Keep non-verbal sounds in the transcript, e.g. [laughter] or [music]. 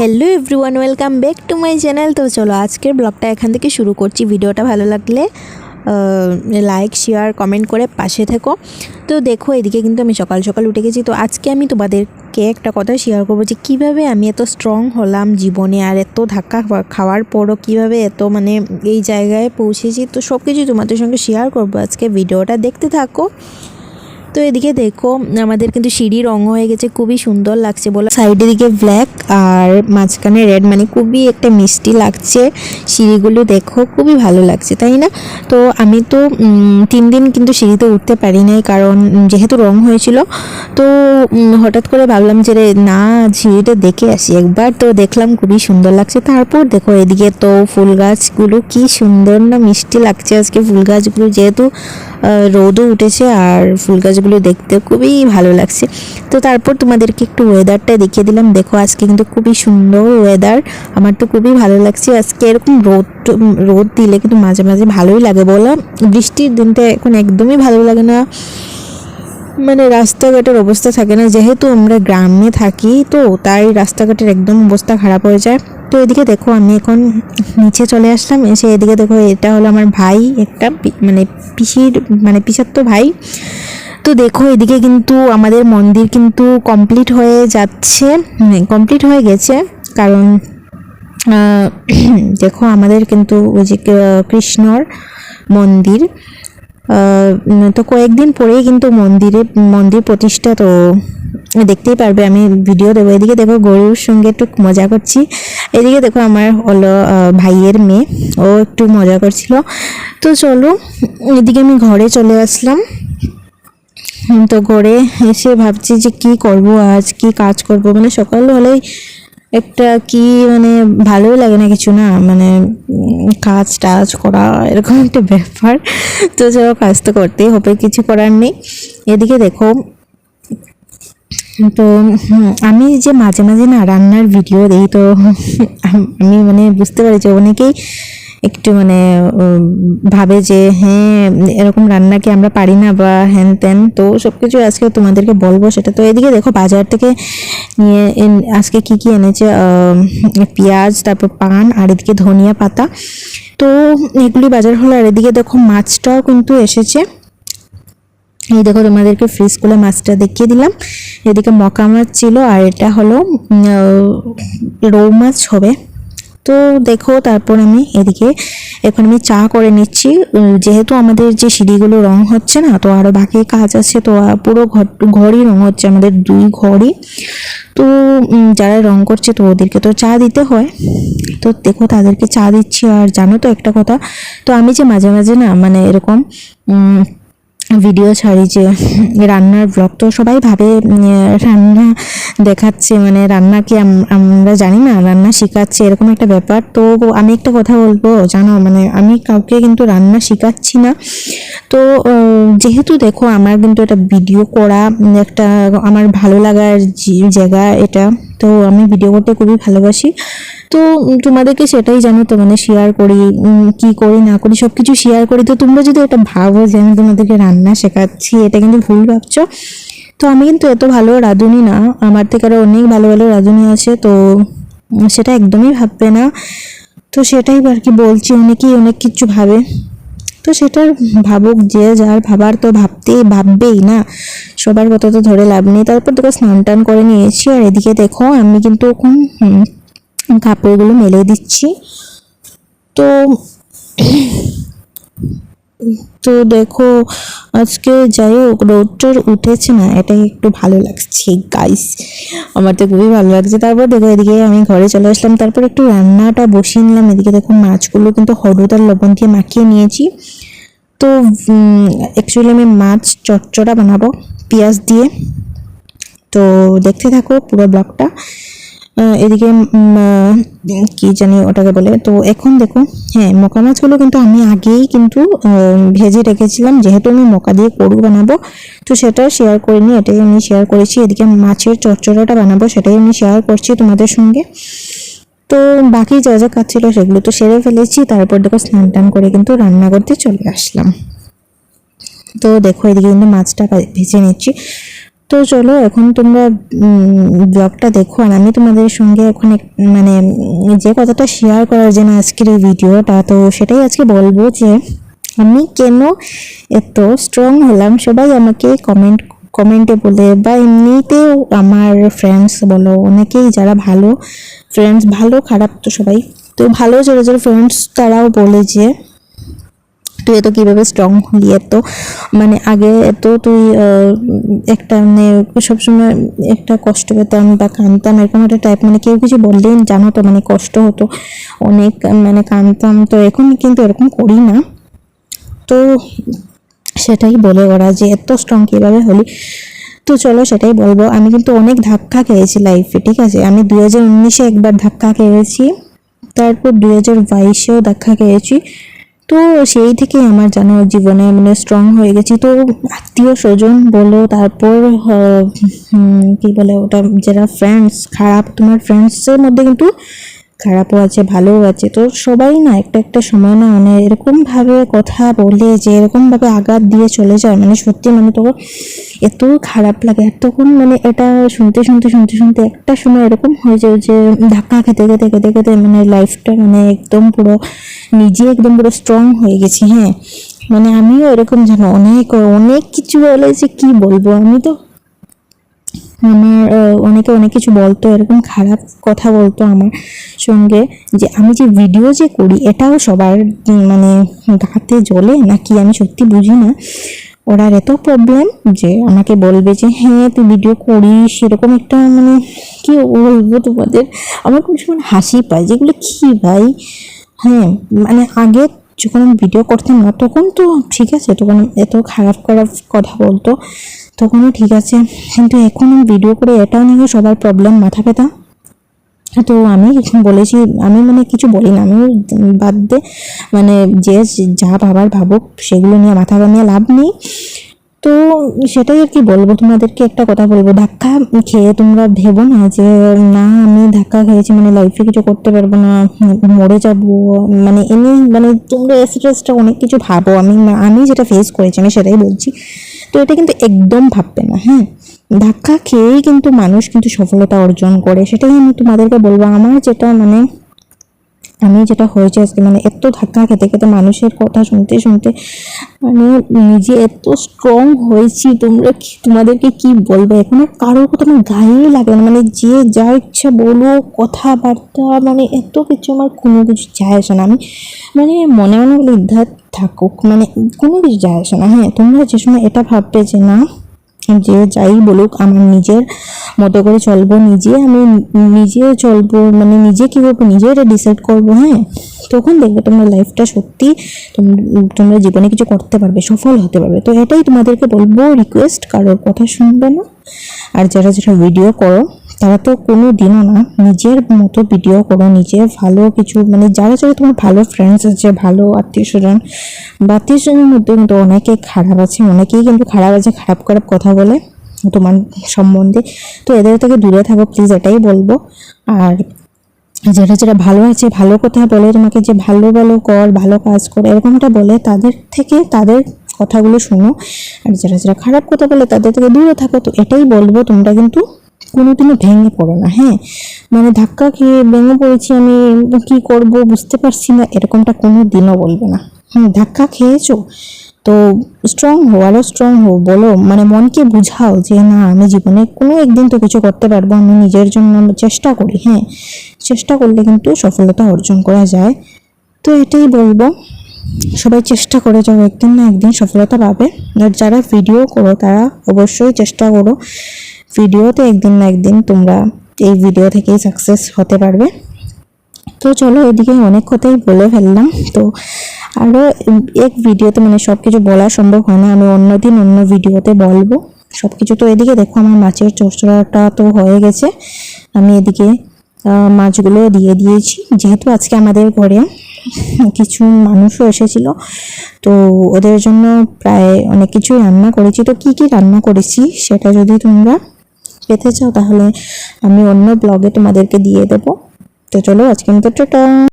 Hello everyone, welcome back to my channel. তো চলো আজকের ব্লগটা এখান থেকে শুরু করছি। ভিডিওটা ভালো লাগলে লাইক, শেয়ার, কমেন্ট করে পাশে থেকো। তো দেখো, এদিকে কিন্তু আমি সকাল সকাল উঠে গেছি। তো আজকে আমি তোমাদেরকে একটা কথা শেয়ার করব যে, কীভাবে আমি এত স্ট্রং হলাম জীবনে আর এত ধাক্কা খাওয়া- খাওয়ার পরও কীভাবে এত মানে এই জায়গায় পৌঁছেছি। তো সব কিছু তোমাদের সঙ্গে শেয়ার করব আজকে। ভিডিওটা দেখতে থাকো। তো এদিকে দেখো, আমাদের কিন্তু সিঁড়ি রং হয়ে গেছে, খুবই সুন্দর লাগছে বলো। সাইডের দিকে ব্ল্যাক আর মাঝখানে রেড মানে খুবই একটা মিষ্টি লাগছে সিঁড়িগুলো দেখো, খুবই ভালো লাগছে, তাই না? তো আমি তো তিন দিন কিন্তু সিঁড়িতে উঠতে পারি নাই কারণ যেহেতু রং হয়েছিল, তো হঠাৎ করে ভাবলাম যে না, সিঁড়িটা দেখে আসি একবার। তো দেখলাম খুবই সুন্দর লাগছে। তারপর দেখো এদিকে তো ফুল গাছগুলো কি সুন্দর না মিষ্টি লাগছে আজকে ফুল গাছগুলো, যেহেতু রোদও উঠেছে আর ফুল গাছগুলো দেখতে খুবই ভালো লাগছে। তো তারপর তোমাদেরকে একটু ওয়েদারটা দেখিয়ে দিলাম। দেখো, আজকে কিন্তু খুবই সুন্দর ওয়েদার আমার তো খুবই ভালো লাগছে। আজকে এরকম রোদ রোদ দিলে কিন্তু মাঝে মাঝে ভালোই লাগে বলো। বৃষ্টির দিনটা এখন একদমই ভালো লাগে না। মানে রাস্তাঘাটের অবস্থা থাকে না। যেহেতু আমরা গ্রামে থাকি, তো তাই রাস্তাঘাটের একদম অবস্থা খারাপ হয়ে যায়। তো এদিকে দেখো আমি এখন নিচে চলে আসলাম। এসে এদিকে দেখো, এটা হলো আমার ভাই, একটা মানে পিসির মানে পিসার তো ভাই। তো দেখো, এদিকে কিন্তু আমাদের মন্দির কিন্তু কমপ্লিট হয়ে যাচ্ছে কমপ্লিট হয়ে গেছে। কারণ [clears throat] দেখো আমাদের কিন্তু ওই যে কৃষ্ণর মন্দির। তো কয়েকদিন পরেই কিন্তু মন্দিরে, মন্দির প্রতিষ্ঠা, তো দেখতেই পারবে, আমি ভিডিও দেবো। এদিকে দেখো গরুর সঙ্গে একটু মজা করছি। এদিকে দেখো আমার হলো ভাইয়ের মেয়ে, ও একটু মজা করছিল। তো চলো, এদিকে আমি ঘরে চলে আসলাম। তো ঘরে এসে ভাবছি যে কি করব আজ, কি কাজ করব? মানে সকাল হলেই একটা কি মানে ভালোই লাগে না কিছু না? মানে কাজ টাজ করা, এরকম একটা [laughs] ব্যাপার। তো চলো কাজ তো করতেই হবে, কিছু করার নেই। এদিকে দেখো, তো আমি যে মাঝে মাঝে না রান্নার ভিডিও দিই, তো [laughs] আমি মানে বুঝতে পারি যে অনেকেই একটু মানে ভাবে যে হ্যাঁ এরকম রান্না কি আমরা পারি না বা হ্যান ত্যান তো সব কিছু আজকে তোমাদেরকে বলব, সেটা তো এদিকে দেখো, বাজার থেকে নিয়ে আজকে কি কি এনেছে পেঁয়াজ, তারপর পান, আর এদিকে ধনিয়া পাতা। তো এগুলি বাজার হলো, আর এদিকে দেখো মাছটাও কিন্তু এসেছে। এই দেখো, তোমাদেরকে ফ্রিজ খুলে মাছটা দেখিয়ে দিলাম। এদিকে মকা মাছ ছিল, আর এটা হলো রৌ মাছ হবে। তো দেখো তারপর আমি এদিকে এখন আমি চা করে নিচ্ছি। যেহেতু আমাদের যে সিঁড়িগুলো রং হচ্ছে না, তো আরও বাকি কাজ আছে, তো পুরো ঘর ঘরই রং হচ্ছে আমাদের দুই ঘরই তো যারা রং করছে তো ওদেরকে তো চা দিতে হয়। তো দেখো তাদেরকে চা দিচ্ছি, আর জানো তো একটা কথা, তো আমি যে মাঝে মাঝে না মানে এরকম ভিডিও ছাড়ি যে রান্নার ব্লগ তো সবাই ভাবে রান্না দেখাচ্ছে মানে রান্না কি আম- আমরা জানি না, রান্না শেখাচ্ছে, এরকম একটা ব্যাপার। তো আমি একটা কথা বলব, জানো মানে আমি কাউকে কিন্তু রান্না শেখাচ্ছি না। তো যেহেতু দেখো, আমার কিন্তু এটা ভিডিও করা একটা আমার ভালো লাগার জায়গা এটা। তো আমি ভিডিও করতে খুবই ভালোবাসি। তো তোমাদেরকে সেটাই জানো তো মানে শেয়ার করি কি করি, না করি সব কিছু শেয়ার করি। তো তোমরা যদি এটা ভাবো যে আমি তোমাদেরকে রান্না শেখাচ্ছি, এটা কিন্তু ভুল ভাবছ। তো আমি কিন্তু এত ভালো রাঁধুনি না, আমার থেকে আরও অনেক ভালো ভালো রাঁধুনি আছে, তো সেটা একদমই ভাববে না। তো সেটাই আর কি বলছি, অনেকেই অনেক কিছু ভাবে। তো সেটার ভাবুক যে যার ভাবার তো ভাবতেই ভাববেই না। সবার কথা তো ধরে লাভ নেই। তারপর তোকে স্নান টান করে নিয়েছি। আর এদিকে দেখো, আমি কিন্তু ওখান কাপড়গুলো মেলে দিচ্ছি। তো তো দেখো, আজকে যাই হোক রোদটার উঠেছে না, এটাই একটু ভালো লাগছে গাইস আমার তো খুবই ভালো লাগছে। তারপর দেখো, এদিকে আমি ঘরে চলে আসলাম। তারপর একটু রান্নাটা বসিয়ে নিলাম। এদিকে দেখো, মাছগুলো কিন্তু হলুদ আর লবণ দিয়ে মাখিয়ে নিয়েছি। তো অ্যাকচুয়ালি আমি মাছ চচ্চড়া বানাবো, পেঁয়াজ দিয়ে। তো দেখতে থাকো পুরো ব্লগটা এদিকে কি জানি ওটাকে বলে। তো এখন দেখো হ্যাঁ মকা মাছগুলো কিন্তু আমি আগেই কিন্তু ভেজে রেখেছিলাম। যেহেতু আমি মকা দিয়ে করু বানাবো, তো সেটা শেয়ার করিনি, এটাই আমি শেয়ার করেছি। এদিকে মাছের চচ্চড়াটা বানাবো, সেটাই আমি শেয়ার করছি তোমাদের সঙ্গে। তো বাকি যা যা কাজ ছিল সেগুলো তো সেরে ফেলেছি। তারপর দেখো স্নান টান করে কিন্তু রান্না করতে চলে আসলাম। তো দেখো, এদিকে কিন্তু মাছটা ভেজে নিচ্ছি। তো চলো, এখন তোমরা ব্লগটা দেখো। আর আমি তোমাদের সঙ্গে এখন মানে যে কথাটা শেয়ার করার জন্য আজকের এই ভিডিওটা, তো সেটাই আজকে বলব যে, আমি কেন এত স্ট্রং হলাম? সবাই আমাকে কমেন্ট কমেন্টে বলে, বা এমনিতেও আমার ফ্রেন্ডস বলো, অনেকেই যারা ভালো ফ্রেন্ডস ভালো খারাপ তো সবাই, তো ভালো যারা যারা ফ্রেন্ডস তারাও বলে যে তুই এত কীভাবে স্ট্রং হলি, এত মানে আগে এত তুই একটা মানে সবসময় একটা কষ্ট পেতাম বা কাঁদতাম, এরকম একটা টাইপ মানে কেউ কিছু বললেই জানো তো মানে কষ্ট হতো, অনেক মানে কাঁদতাম, তো এখন কিন্তু এরকম করি না। তো সেটাই বলে ওরা যে এত স্ট্রং কীভাবে হলি। তো চলো সেটাই বলব, আমি কিন্তু অনেক ধাক্কা খেয়েছি লাইফে ঠিক আছে? আমি দু হাজার উনিশে একবার ধাক্কা খেয়েছি, তারপর দু হাজার বাইশেও ধাক্কা খেয়েছি। তো সেই থেকে আমার জানো জীবনে মানে স্ট্রং হয়ে গেছি। তো আত্মীয় স্বজন বলো, তারপর কি বলে ওটা, যারা ফ্রেন্ডস খারাপ তোমার ফ্রেন্ডসের মধ্যে কিন্তু খারাপও আছে, ভালোও আছে। তো সবাই না একটা একটা সময় না মানে এরকমভাবে কথা বলে যে এরকমভাবে আঘাত দিয়ে চলে যায় মানে সত্যি মানে তো এত খারাপ লাগে। এতক্ষণ মানে এটা শুনতে শুনতে শুনতে শুনতে একটা সময় এরকম হয়ে যায় যে ধাক্কা খেতে খেতে খেতে খেতে মানে লাইফটা মানে একদম পুরো নিজে একদম পুরো স্ট্রং হয়ে গেছি হ্যাঁ। মানে আমিও এরকম যেন অনেক অনেক কিছু বলে যে কি বলব? আমি তো আমার অনেকে অনেক কিছু বলতো, এরকম খারাপ কথা বলতো আমার সঙ্গে যে আমি যে ভিডিও যে করি, এটাও সবার মানে গাতে জ্বলে নাকি আমি সত্যি বুঝি না। ওরা এত প্রবলেম যে আমাকে বলবে যে হ্যাঁ তুই ভিডিও করিস। সেরকম একটা মানে কি বলব তোমাদের? আমার খুব সময় হাসি পায় যেগুলো কি ভাই? হ্যাঁ মানে আগে যখন আমি ভিডিও করতাম না, তখন তো ঠিক আছে, তখন এত খারাপ খারাপ কথা বলতো। তখনও ঠিক আছে। কিন্তু এখন ভিডিও করে এটাও নিয়ে সবার প্রবলেম মাথা ব্যথা। তো আমি বলেছি, আমি মানে কিছু বলি না, আমি বাদ দে। মানে যে যা ভাবার ভাবুক, সেগুলো নিয়ে মাথা নিয়ে লাভ নেই। তো সেটাই আর কি বলব, তোমাদেরকে একটা কথা বলব। ধাক্কা খেয়ে তোমরা ভেবো না যে, না, আমি ধাক্কা খেয়েছি মানে লাইফে কিছু করতে পারব না, মরে যাব। মানে এমনি মানে তোমরা স্ট্রেসটা অনেক কিছু ভাবো। আমি আমি যেটা ফেস করেছি, আমি সেটাই বলছি। তো এটা কিন্তু একদম ভাববে না হ্যাঁ? ধাক্কা খেয়েই কিন্তু মানুষ কিন্তু সফলতা অর্জন করে, সেটাই আমি তোমাদেরকে বলব। আমার যেটা মানে আমি যেটা হয়েছে আজকে মানে এত ধাক্কা খেতে খেতে মানুষের কথা শুনতে শুনতে মানে নিজে এত স্ট্রং হয়েছি। তোমরা তোমাদেরকে কি বলব? এখন আর কারোর কথা আমার গায়েই লাগে না। মানে যে যা ইচ্ছা বলো, কথাবার্তা মানে এত কিছু আমার কোনো কিছু যায় আসে না। আমি মানে মনে মনে বলে থাকুক। মানে কোনো কিছু যায় আসে না। হ্যাঁ তোমরা যে সময় এটা ভাববে যে না যে যাই বলুক, আমার নিজের মতো করে চলবো, নিজে আমি নিজে চলবো মানে নিজে কী করব, নিজে এটা ডিসাইড করব হ্যাঁ? তখন দেখবে তোমার লাইফটা সত্যি তোম- তোমরা জীবনে কিছু করতে পারবে, সফল হতে পারবে। তো এটাই তোমাদেরকে বলব রিকোয়েস্ট কারোর কথা শুনবে না। আর যারা যারা ভিডিও করো তারা তো কোনো দিনও না নিজের মতো ভিডিও করো, নিজের ভালো কিছু মানে যারা যারা তোমার ভালো ফ্রেন্ডস আছে, ভালো আত্মীয় স্বজন বা আত্মীয় স্বজনের মধ্যে কিন্তু অনেকেই খারাপ আছে, অনেকেই কিন্তু খারাপ আছে, খারাপ খারাপ কথা বলে তোমার সম্বন্ধে। তো এদের থেকে দূরে থাকো প্লিজ এটাই বলব। আর যারা যারা ভালো আছে, ভালো কথা বলে, তোমাকে যে ভালো ভালো কর, ভালো কাজ কর এরকমটা বলে, তাদের থেকে তাদের কথাগুলো শোনো। আর যারা যারা খারাপ কথা বলে, তাদের থেকে দূরে থাকো। তো এটাই বলব, তোমরা কিন্তু কোনোদিনও ভেঙে পড়ো না হ্যাঁ? মানে ধাক্কা খেয়ে ভেঙে পড়েছি আমি, কি করব বুঝতে পারছি না, এরকমটা কোনো দিনও বলবে না। হুম, ধাক্কা খেয়েছো? তো স্ট্রং হো আরও স্ট্রং হো বলো মানে মনকে বুঝাও যে না, আমি জীবনে কোনো একদিন তো কিছু করতে পারব, আমি নিজের জন্য চেষ্টা করি হ্যাঁ? চেষ্টা করলে কিন্তু সফলতা অর্জন করা যায়। তো এটাই বলব, সবাই চেষ্টা করে যাও, একদিন না একদিন সফলতা পাবে। আর যারা ভিডিও করো, তারা অবশ্যই চেষ্টা করো। ভিডিওতে একদিন না একদিন তোমরা এই ভিডিও থেকেই সাকসেস হতে পারবে। তো চলো এদিকে অনেক কথাই বলে ফেললাম। তো আরও এক ভিডিওতে মানে সব কিছু বলা সম্ভব হয় না, আমি অন্যদিন অন্য ভিডিওতে বলব। সব কিছু তো এদিকে দেখো, আমার মাছের চর্চড়াটা তো হয়ে গেছে। আমি এদিকে মাছগুলো দিয়ে দিয়েছি। যেহেতু আজকে আমাদের ঘরে কিছু মানুষও এসেছিল, তো ওদের জন্য প্রায় অনেক কিছুই রান্না করেছি। তো কি কি রান্না করেছি সেটা যদি তোমরা পেতে চাও তাহলে আমি অন্য ব্লগে তোমাদেরকে দিয়ে দেবো। তো চলো আজকে মতো টাটা।